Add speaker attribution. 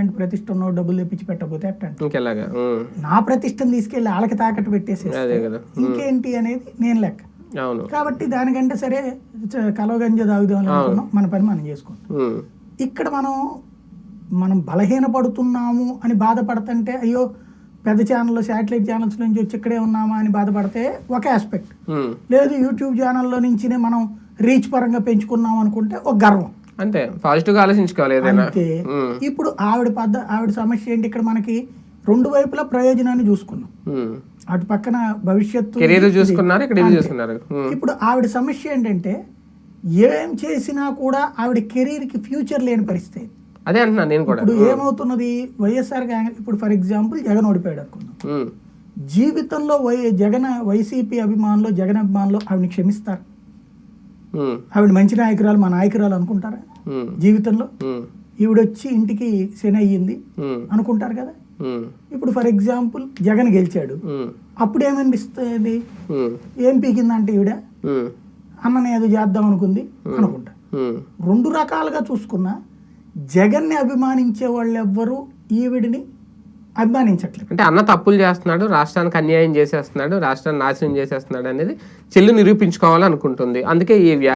Speaker 1: లాంటి ప్రతిష్ట ఉన్నో డబ్బులు తెప్పించి పెట్టకపోతే
Speaker 2: ఉమ్.
Speaker 1: నా ప్రతిష్టను తీసుకెళ్ళి వాళ్ళకి తాకట్టు పెట్టేసి
Speaker 2: అదే కదా.
Speaker 1: ఇంకేంటి అనేది నేను లెక్క.
Speaker 2: అవును.
Speaker 1: కాబట్టి దానికంటే సరే కలవగంజ తాగుదాం అనుకున్నాం. మన పని మనం చేసుకుంటాం. ఇక్కడ మనం మనం బలహీనపడుతున్నాము అని బాధపడుతుంటే అయ్యో పెద్ద ఛానల్లో శాటిలైట్ ఛానల్స్ నుంచి వచ్చి ఇక్కడే ఉన్నామా అని బాధపడితే ఒక ఆస్పెక్ట్. లేదు యూట్యూబ్ ఛానల్లో నుంచినే మనం రీచ్ పరంగా పెంచుకున్నాం అనుకుంటే ఒక గర్వం.
Speaker 2: అంతే పాజిటివ్గా ఆలోచించుకోవాలి ఏదైనా
Speaker 1: అంతే. ఇప్పుడు ఆవిడ పద్ధ ఆవిడ సమస్య ఏంటి ఇక్కడ మనకి రెండు వైపులా ప్రయోజనాన్ని చూసుకున్నాం. అటు పక్కన భవిష్యత్తు
Speaker 2: కెరీర్. చూసుకున్నారు ఇక్కడ. చూసుకున్నారు.
Speaker 1: ఇప్పుడు ఆవిడ సమస్య ఏంటంటే ఏం చేసినా కూడా ఆవిడ కెరీర్కి ఫ్యూచర్ లేని పరిస్థితి
Speaker 2: అదే అంటున్నా నేను కూడా
Speaker 1: ఇప్పుడు ఏమవుతున్నది వైఎస్ఆర్ కాంగ్రెస్ ఇప్పుడు ఫర్ ఎగ్జాంపుల్ జగన్ ఓడిపోయాడు అనుకుందాం. జీవితంలో వై జగన్ వైసీపీ అభిమానులు జగన్ అభిమానులు ఆవిడని క్షమిస్తారు. ఆవిడ మంచి నాయకురాలు మా నాయకురాలు అనుకుంటారా. జీవితంలో. ఈవిడొచ్చి ఇంటికి శని అయ్యింది. అనుకుంటారు కదా. ఇప్పుడు ఫర్ ఎగ్జాంపుల్ జగన్ గెలిచాడు. అప్పుడు ఏమనిపిస్తుంది. ఏం పీకిందంటే ఈవిడ. అన్నని ఏదో చేద్దాం అనుకుంది అనుకుంటా. రెండు రకాలుగా చూసుకున్నా జగన్ని అభిమానించే వాళ్ళు ఎవ్వరూ ఈవిడిని అభిమానించట్లేదు
Speaker 2: అంటే అన్న తప్పులు చేస్తున్నాడు రాష్ట్రానికి అన్యాయం చేసేస్తున్నాడు రాష్ట్రాన్ని నాశనం చేసేస్తున్నాడు అనేది చెల్లు నిరూపించుకోవాలనుకుంటుంది. అందుకే ఈ